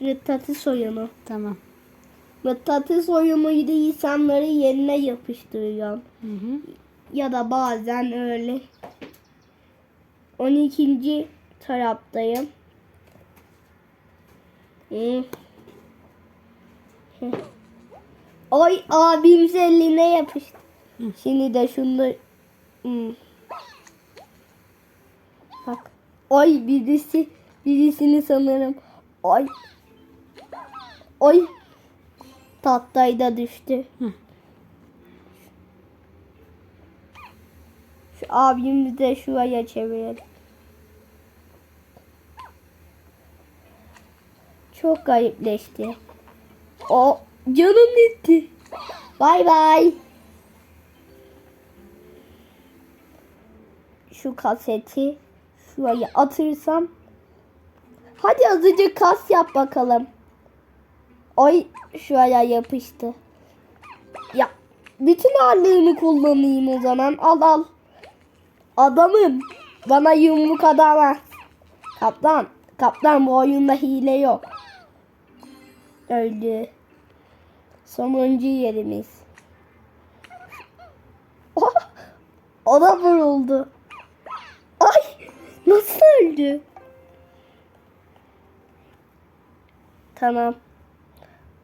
Mıknatıs oyunu. Tamam. Mıknatıs oyunuyla insanları yerine yapıştırıyorum. Hı hı. Ya da bazen öyle. 12. taraftayım. Hı. Heh. Ay abim eline yapıştı. Şimdi de şunu Hı. Bak. Ay birisi birisini sanırım. Ay. Ay. Tahtayı da düştü. Hı. Şu abimi de şuraya çevirelim. Çok garipleşti. O canım gitti. Bay bay. Şu kaseti şuraya atırsam. Hadi azıcık kas yap bakalım. Ay şuraya yapıştı. Ya bütün ağırlığını kullanayım o zaman. Al al. Adamım bana yumruk adamaz. Kaptan, kaptan bu oyunda hile yok. Öldü. Sonuncu yerimiz. Oh, o da vuruldu. Ay nasıl öldü? Tamam.